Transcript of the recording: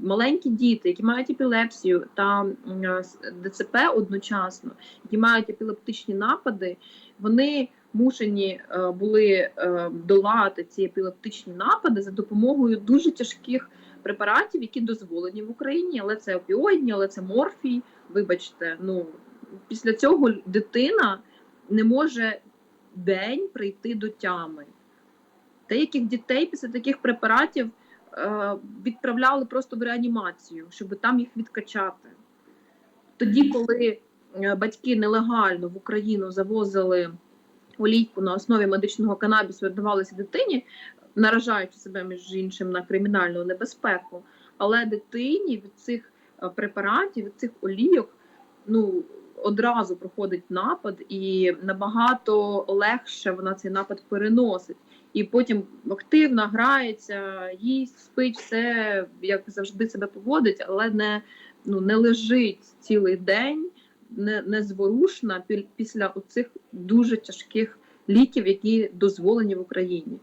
Маленькі діти, які мають епілепсію та ДЦП одночасно, які мають епілептичні напади, вони мушені е, були е, долати ці епілептичні напади за допомогою дуже тяжких препаратів, які дозволені в Україні, але це опіоїдні, але це морфій. Вибачте, ну після цього дитина не може день прийти до тями. Деяких дітей після таких препаратів е, відправляли просто в реанімацію, щоб там їх відкачати. Тоді, коли е, батьки нелегально в Україну завозили олійку на основі медичного канабісу віддавалися дитині, наражаючи себе між іншим на кримінальну небезпеку, але дитині від цих е, препаратів, від цих олійок, ну одразу проходить напад, і набагато легше вона цей напад переносить. І потім активно грається, їсть, спить, все як завжди себе поводить, але не, ну, не лежить цілий день, не, незворушна пі- після оцих дуже тяжких ліків, які дозволені в Україні.